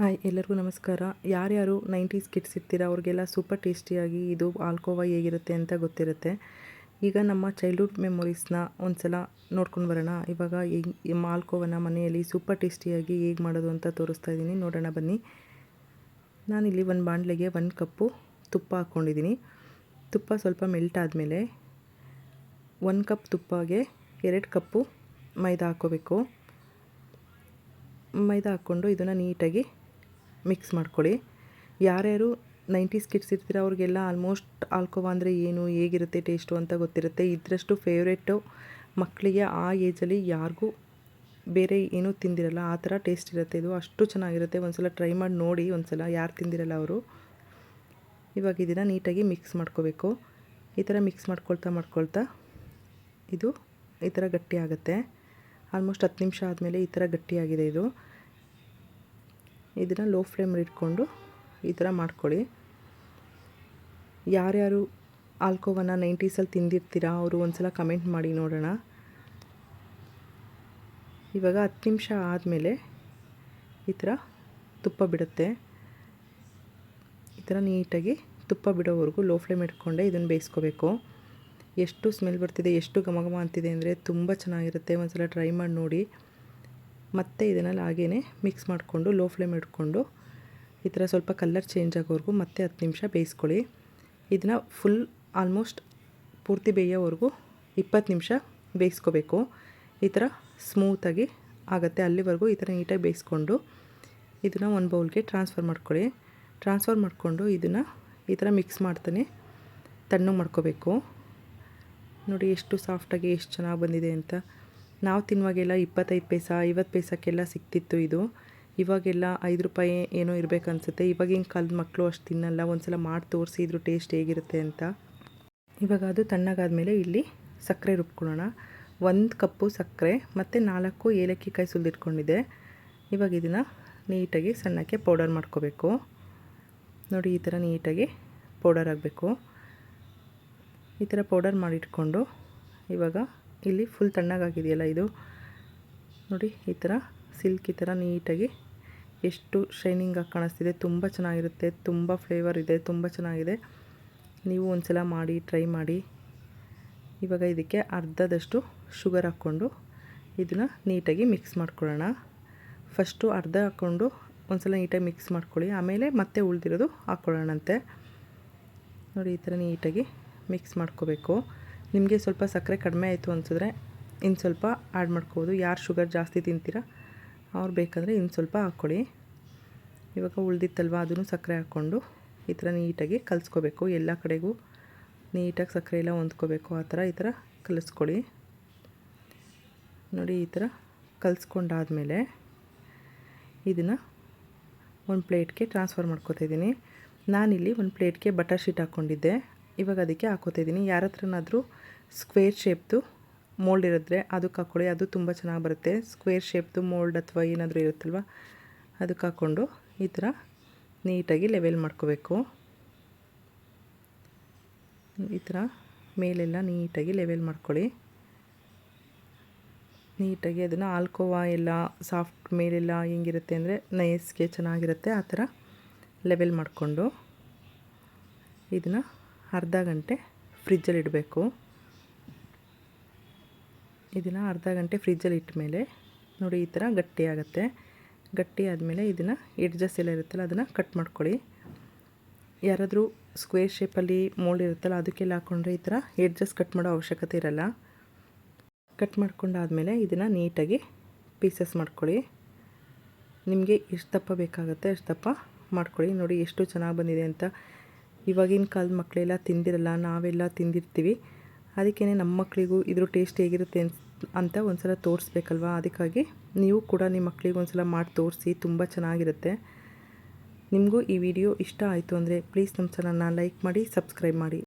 Hi ಎಲ್ಲರಿಗೂ ನಮಸ್ಕಾರ. ಯಾರ್ಯಾರು ನೈಂಟೀಸ್ ಕಿಡ್ಸ್ ಇರ್ತೀರ, ಅವ್ರಿಗೆಲ್ಲ ಸೂಪರ್ ಟೇಸ್ಟಿಯಾಗಿ ಇದು ಆಲ್ಕೋವಾ ಹೇಗಿರುತ್ತೆ ಅಂತ ಗೊತ್ತಿರುತ್ತೆ. ಈಗ ನಮ್ಮ ಚೈಲ್ಡ್ಹುಡ್ ಮೆಮೊರೀಸ್ನ ಒಂದು ಸಲ ನೋಡ್ಕೊಂಡು ಬರೋಣ. ಇವಾಗ ಈ ಆಲ್ಕೋವನ ಮನೆಯಲ್ಲಿ ಸೂಪರ್ ಟೇಸ್ಟಿಯಾಗಿ ಹೇಗೆ ಮಾಡೋದು ಅಂತ ತೋರಿಸ್ತಾ ಇದ್ದೀನಿ. ನೋಡೋಣ, ಬನ್ನಿ. ನಾನಿಲ್ಲಿ ಒಂದು ಬಾಣಲೆಗೆ ಒಂದು ಕಪ್ಪು ತುಪ್ಪ ಹಾಕ್ಕೊಂಡಿದ್ದೀನಿ. ತುಪ್ಪ ಸ್ವಲ್ಪ ಮೆಲ್ಟ್ ಆದಮೇಲೆ ಒಂದು ಕಪ್ ತುಪ್ಪಗೆ ಎರಡು ಕಪ್ಪು ಮೈದಾ ಹಾಕ್ಕೋಬೇಕು. ಮೈದಾ ಹಾಕ್ಕೊಂಡು ಇದನ್ನು ನೀಟಾಗಿ ಮಿಕ್ಸ್ ಮಾಡ್ಕೊಳ್ಳಿ. ಯಾರ್ಯಾರು ನೈಂಟೀಸ್ ಕಿಡ್ಸ್ ಇರ್ತೀರ, ಅವ್ರಿಗೆಲ್ಲ ಆಲ್ಮೋಸ್ಟ್ ಆಲ್ಕೋವಾ ಅಂದರೆ ಏನು, ಹೇಗಿರುತ್ತೆ, ಟೇಸ್ಟು ಅಂತ ಗೊತ್ತಿರುತ್ತೆ. ಇದರಷ್ಟು ಫೇವ್ರೇಟು ಮಕ್ಕಳಿಗೆ ಆ ಏಜಲ್ಲಿ ಯಾರಿಗೂ ಬೇರೆ ಏನೂ ತಿಂದಿರಲ್ಲ, ಆ ಥರ ಟೇಸ್ಟ್ ಇರುತ್ತೆ. ಇದು ಅಷ್ಟು ಚೆನ್ನಾಗಿರುತ್ತೆ. ಒಂದು ಸಲ ಟ್ರೈ ಮಾಡಿ ನೋಡಿ ಒಂದು ಸಲ ಯಾರು ತಿಂದಿರಲ್ಲ ಅವರು. ಇವಾಗ ಇದನ್ನು ನೀಟಾಗಿ ಮಿಕ್ಸ್ ಮಾಡ್ಕೋಬೇಕು. ಈ ಥರ ಮಿಕ್ಸ್ ಮಾಡ್ಕೊಳ್ತಾ ಮಾಡ್ಕೊಳ್ತಾ ಇದು ಈ ಥರ ಗಟ್ಟಿ ಆಗುತ್ತೆ. ಆಲ್ಮೋಸ್ಟ್ ಹತ್ತು ನಿಮಿಷ ಆದಮೇಲೆ ಈ ಥರ ಗಟ್ಟಿಯಾಗಿದೆ ಇದು. ಇದನ್ನು ಲೋ ಫ್ಲೇಮಲ್ಲಿ ಇಟ್ಕೊಂಡು ಈ ಥರ ಮಾಡ್ಕೊಳ್ಳಿ. ಯಾರ್ಯಾರು ಆಲ್ಕೋವನ್ನ ನೈಂಟೀಸಲ್ಲಿ ತಿಂದಿರ್ತೀರಾ, ಅವರು ಒಂದು ಸಲ ಕಮೆಂಟ್ ಮಾಡಿ ನೋಡೋಣ. ಇವಾಗ ಹತ್ತು ನಿಮಿಷ ಆದಮೇಲೆ ಈ ಥರ ತುಪ್ಪ ಬಿಡುತ್ತೆ. ಈ ಥರ ನೀಟಾಗಿ ತುಪ್ಪ ಬಿಡೋವರೆಗೂ ಲೋ ಫ್ಲೇಮ್ ಇಟ್ಕೊಂಡೆ ಇದನ್ನು ಬೇಯಿಸ್ಕೋಬೇಕು. ಎಷ್ಟು ಸ್ಮೆಲ್ ಬರ್ತಿದೆ, ಎಷ್ಟು ಘಮ ಘಮ ಅಂತಿದೆ ಅಂದರೆ ತುಂಬ ಚೆನ್ನಾಗಿರುತ್ತೆ. ಒಂದು ಸಲ ಟ್ರೈ ಮಾಡಿ ನೋಡಿ. ಮತ್ತು ಇದನ್ನೆಲ್ಲ ಹಾಗೇ ಮಿಕ್ಸ್ ಮಾಡಿಕೊಂಡು ಲೋ ಫ್ಲೇಮ್ ಇಟ್ಕೊಂಡು, ಈ ಥರ ಸ್ವಲ್ಪ ಕಲರ್ ಚೇಂಜ್ ಆಗೋವರೆಗೂ ಮತ್ತೆ ಹತ್ತು ನಿಮಿಷ ಬೇಯಿಸ್ಕೊಳ್ಳಿ. ಇದನ್ನು ಫುಲ್ ಆಲ್ಮೋಸ್ಟ್ ಪೂರ್ತಿ ಬೇಯೋವರೆಗೂ ಇಪ್ಪತ್ತು ನಿಮಿಷ ಬೇಯಿಸ್ಕೋಬೇಕು. ಈ ಥರ ಸ್ಮೂತಾಗಿ ಆಗುತ್ತೆ. ಅಲ್ಲಿವರೆಗೂ ಈ ಥರ ನೀಟಾಗಿ ಬೇಯಿಸ್ಕೊಂಡು ಇದನ್ನು ಒಂದು ಬೌಲ್ಗೆ ಟ್ರಾನ್ಸ್ಫರ್ ಮಾಡ್ಕೊಳ್ಳಿ. ಟ್ರಾನ್ಸ್ಫರ್ ಮಾಡಿಕೊಂಡು ಇದನ್ನು ಈ ಥರ ಮಿಕ್ಸ್ ಮಾಡ್ತಾನೆ ತಣ್ಣಗೆ ಮಾಡ್ಕೋಬೇಕು. ನೋಡಿ ಎಷ್ಟು ಸಾಫ್ಟಾಗಿ ಎಷ್ಟು ಚೆನ್ನಾಗಿ ಬಂದಿದೆ ಅಂತ. ನಾವು ತಿನ್ನುವಾಗೆಲ್ಲ ಇಪ್ಪತ್ತೈದು ಪೈಸ, ಐವತ್ತು ಪೈಸಕ್ಕೆಲ್ಲ ಸಿಕ್ತಿತ್ತು ಇದು. ಇವಾಗೆಲ್ಲ ಐದು ರೂಪಾಯಿ ಏನೋ ಇರಬೇಕು ಅನಿಸುತ್ತೆ. ಇವಾಗಿನ ಕಾಲದ ಮಕ್ಕಳು ಅಷ್ಟು ತಿನ್ನಲ್ಲ ಒಂದು ಸಲ ಮಾಡಿ ತೋರಿಸಿ ಇದ್ರ ಟೇಸ್ಟ್ ಹೇಗಿರುತ್ತೆ ಅಂತ. ಇವಾಗ ಅದು ತಣ್ಣಗಾದಮೇಲೆ ಇಲ್ಲಿ ಸಕ್ಕರೆ ರುಬ್ಕೊಳ್ಳೋಣ. ಒಂದು ಕಪ್ಪು ಸಕ್ಕರೆ ಮತ್ತು ನಾಲ್ಕು ಏಲಕ್ಕಿ ಕಾಯಿ ಸುಲಿದಿಟ್ಕೊಂಡಿದೆ ಇವಾಗ ಇದನ್ನು ನೀಟಾಗಿ ಸಣ್ಣಕ್ಕೆ ಪೌಡರ್ ಮಾಡ್ಕೋಬೇಕು. ನೋಡಿ, ಈ ಥರ ನೀಟಾಗಿ ಪೌಡರ್ ಆಗಬೇಕು. ಈ ಥರ ಪೌಡರ್ ಮಾಡಿಟ್ಕೊಂಡು ಇವಾಗ ಇಲ್ಲಿ ಫುಲ್ ತಣ್ಣಗಾಗಿದೆಯಲ್ಲ ಇದು? ನೋಡಿ, ಈ ಥರ ಸಿಲ್ಕ್ ಈ ಥರ ನೀಟಾಗಿ ಎಷ್ಟು ಶೈನಿಂಗಾಗಿ ಕಾಣಿಸ್ತಿದೆ. ತುಂಬ ಚೆನ್ನಾಗಿರುತ್ತೆ, ತುಂಬ ಫ್ಲೇವರ್ ಇದೆ, ತುಂಬ ಚೆನ್ನಾಗಿದೆ. ನೀವು ಒಂದು ಸಲ ಮಾಡಿ ಟ್ರೈ ಮಾಡಿ. ಇವಾಗ ಇದಕ್ಕೆ ಅರ್ಧದಷ್ಟು ಶುಗರ್ ಹಾಕ್ಕೊಂಡು ಇದನ್ನು ನೀಟಾಗಿ ಮಿಕ್ಸ್ ಮಾಡ್ಕೊಳ್ಳೋಣ. ಫಸ್ಟು ಅರ್ಧ ಹಾಕ್ಕೊಂಡು ಒಂದು ಸಲ ನೀಟಾಗಿ ಮಿಕ್ಸ್ ಮಾಡ್ಕೊಳ್ಳಿ. ಆಮೇಲೆ ಮತ್ತೆ ಉಳಿದಿರೋದು ಹಾಕ್ಕೊಳ್ಳೋಣಂತೆ. ನೋಡಿ, ಈ ಥರ ನೀಟಾಗಿ ಮಿಕ್ಸ್ ಮಾಡ್ಕೋಬೇಕು. ನಿಮಗೆ ಸ್ವಲ್ಪ ಸಕ್ಕರೆ ಕಡಿಮೆ ಆಯಿತು ಅನಿಸಿದ್ರೆ ಇನ್ನು ಸ್ವಲ್ಪ ಆ್ಯಡ್ ಮಾಡ್ಕೋಬೋದು. ಯಾರು ಶುಗರ್ ಜಾಸ್ತಿ ತಿಂತೀರ ಅವ್ರು ಬೇಕಂದರೆ ಇನ್ನು ಸ್ವಲ್ಪ ಹಾಕ್ಕೊಳ್ಳಿ ಇವಾಗ ಉಳ್ದಿತ್ತಲ್ವ ಅದನ್ನು ಸಕ್ಕರೆ ಹಾಕ್ಕೊಂಡು ಈ ಥರ ನೀಟಾಗಿ ಕಲಿಸ್ಕೋಬೇಕು. ಎಲ್ಲ ಕಡೆಗೂ ನೀಟಾಗಿ ಸಕ್ಕರೆ ಎಲ್ಲ ಹೊಂದ್ಕೋಬೇಕು. ಆ ಥರ ಈ ಥರ ಕಲಿಸ್ಕೊಳ್ಳಿ ನೋಡಿ ಈ ಥರ ಕಲಿಸ್ಕೊಂಡಾದಮೇಲೆ ಇದನ್ನು ಒಂದು ಪ್ಲೇಟ್ಗೆ ಟ್ರಾನ್ಸ್ಫರ್ ಮಾಡ್ಕೋತಾ ಇದ್ದೀನಿ. ನಾನಿಲ್ಲಿ ಒಂದು ಪ್ಲೇಟ್ಗೆ ಬಟರ್ ಶೀಟ್ ಹಾಕ್ಕೊಂಡಿದ್ದೆ. ಇವಾಗ ಅದಕ್ಕೆ ಹಾಕೋತಿದ್ದೀನಿ ಯಾರ ಹತ್ರನಾದರೂ ಸ್ಕ್ವೇರ್ ಶೇಪ್ದು ಮೋಲ್ಡ್ ಇರಿದ್ರೆ ಅದಕ್ಕೆ ಹಾಕ್ಕೊಳ್ಳಿ ಅದು ತುಂಬ ಚೆನ್ನಾಗಿ ಬರುತ್ತೆ. ಸ್ಕ್ವೇರ್ ಶೇಪ್ದು ಮೋಲ್ಡ್ ಅಥವಾ ಏನಾದರೂ ಇರುತ್ತಲ್ವ, ಅದಕ್ಕೆ ಹಾಕ್ಕೊಂಡು ಈ ಥರ ನೀಟಾಗಿ ಲೆವೆಲ್ ಮಾಡ್ಕೋಬೇಕು. ಈ ಥರ ಮೇಲೆಲ್ಲ ನೀಟಾಗಿ ಲೆವೆಲ್ ಮಾಡ್ಕೊಳ್ಳಿ. ನೀಟಾಗಿ ಅದನ್ನು ಆಲ್ಕೋವಾ ಎಲ್ಲ, ಸಾಫ್ಟ್ ಮೇಲೆಲ್ಲ ಹೆಂಗಿರುತ್ತೆ ಅಂದರೆ ನೈಸ್ಗೆ ಚೆನ್ನಾಗಿರುತ್ತೆ. ಆ ಥರ ಲೆವೆಲ್ ಮಾಡಿಕೊಂಡು ಇದನ್ನು ಅರ್ಧ ಗಂಟೆ ಫ್ರಿಜ್ಜಲ್ಲಿ ಇಡಬೇಕು. ಇದನ್ನು ಅರ್ಧ ಗಂಟೆ ಫ್ರಿಜ್ಜಲ್ಲಿ ಇಟ್ಟ ಮೇಲೆ ನೋಡಿ ಈ ಥರ ಗಟ್ಟಿ ಆಗುತ್ತೆ. ಗಟ್ಟಿ ಆದಮೇಲೆ ಇದನ್ನು ಎಡ್ಜಸ್ ಎಲ್ಲ ಇರುತ್ತಲ್ಲ, ಅದನ್ನು ಕಟ್ ಮಾಡ್ಕೊಳ್ಳಿ. ಯಾರಾದರೂ ಸ್ಕ್ವೇರ್ ಶೇಪಲ್ಲಿ ಮೋಲ್ಡ್ ಇರುತ್ತಲ್ಲ, ಅದಕ್ಕೆಲ್ಲ ಹಾಕ್ಕೊಂಡ್ರೆ ಈ ಥರ ಎಡ್ಜಸ್ ಕಟ್ ಮಾಡೋ ಅವಶ್ಯಕತೆ ಇರಲ್ಲ. ಕಟ್ ಮಾಡ್ಕೊಂಡಾದಮೇಲೆ ಇದನ್ನು ನೀಟಾಗಿ ಪೀಸಸ್ ಮಾಡ್ಕೊಳ್ಳಿ. ನಿಮಗೆ ಎಷ್ಟು ದಪ್ಪ ಬೇಕಾಗುತ್ತೆ ಅಷ್ಟು ದಪ್ಪ ಮಾಡ್ಕೊಳ್ಳಿ. ನೋಡಿ ಎಷ್ಟು ಚೆನ್ನಾಗಿ ಬಂದಿದೆ ಅಂತ ಇವಾಗಿನ ಕಾಲದ ಮಕ್ಕಳೆಲ್ಲ ತಿಂದಿರಲ್ಲ, ನಾವೆಲ್ಲ ತಿಂದಿರ್ತೀವಿ. ಅದಕ್ಕೇ ನಮ್ಮ ಮಕ್ಕಳಿಗೂ ಇದ್ರ ಟೇಸ್ಟ್ ಹೇಗಿರುತ್ತೆ ಅಂತ ಒಂದು ಸಲ ತೋರಿಸ್ಬೇಕಲ್ವ? ಅದಕ್ಕಾಗಿ ನೀವು ಕೂಡ ನಿಮ್ಮ ಮಕ್ಕಳಿಗೆ ಒಂದು ಸಲ ಮಾಡಿ ತೋರಿಸಿ, ತುಂಬ ಚೆನ್ನಾಗಿರುತ್ತೆ. ನಿಮಗೂ ಈ ವಿಡಿಯೋ ಇಷ್ಟ ಆಯಿತು ಅಂದರೆ ಪ್ಲೀಸ್ ನಮ್ಮ ಚಾನಲ್ನ ಲೈಕ್ ಮಾಡಿ ಸಬ್ಸ್ಕ್ರೈಬ್ ಮಾಡಿ.